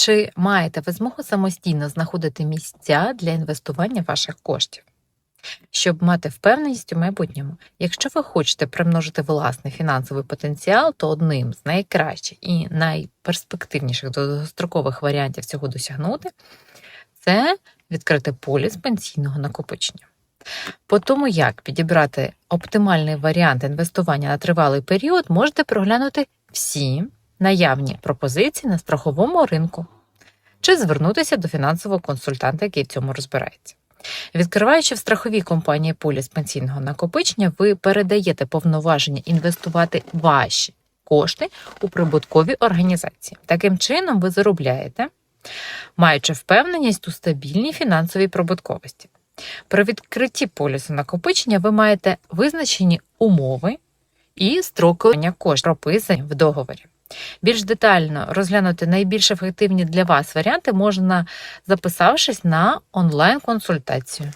Чи маєте ви змогу самостійно знаходити місця для інвестування ваших коштів? Щоб мати впевненість у майбутньому, якщо ви хочете примножити власний фінансовий потенціал, то одним з найкращих і найперспективніших довгострокових варіантів цього досягнути це відкрити поліс пенсійного накопичення. По тому, як підібрати оптимальний варіант інвестування на тривалий період, можете проглянути всі наявні пропозиції на страховому ринку чи звернутися до фінансового консультанта, який в цьому розбирається. Відкриваючи в страховій компанії поліс пенсійного накопичення, ви передаєте повноваження інвестувати ваші кошти у прибуткові організації. Таким чином, ви заробляєте, маючи впевненість у стабільній фінансовій прибутковості. При відкритті полісу накопичення ви маєте визначені умови і строки коштів, прописані в договорі. Більш детально розглянути найбільш ефективні для вас варіанти можна записавшись на онлайн-консультацію.